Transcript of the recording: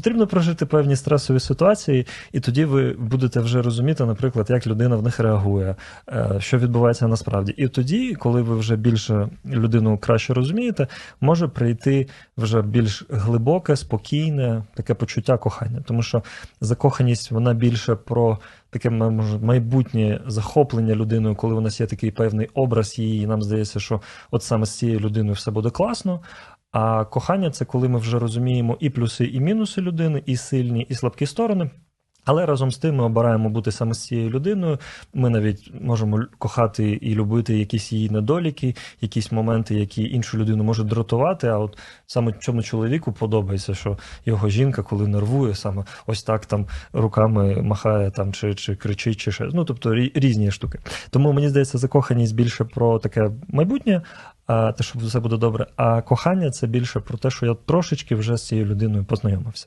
Потрібно прожити певні стресові ситуації, і тоді ви будете вже розуміти, наприклад, як людина в них реагує, е, що відбувається насправді. І тоді, коли ви вже більше людину краще розумієте, може прийти вже більш глибоке, спокійне таке почуття кохання. Тому що закоханість вона більше про таке може майбутнє захоплення людиною, коли у нас є такий певний образ її, і нам здається, що от саме з цією людиною все буде класно. А кохання це коли ми вже розуміємо і плюси, і мінуси людини, і сильні, і слабкі сторони. Але разом з тим ми обираємо бути саме з цією людиною. Ми навіть можемо кохати і любити якісь її недоліки, якісь моменти, які іншу людину можуть дратувати. А от саме цьому чоловіку подобається, що його жінка, коли нервує, саме ось так там руками махає там чи, чи кричить, чи ще. Ну тобто різні штуки. Тому мені здається, закоханість більше про таке майбутнє, а те, що все буде добре. А кохання це більше про те, що я трошечки вже з цією людиною познайомився.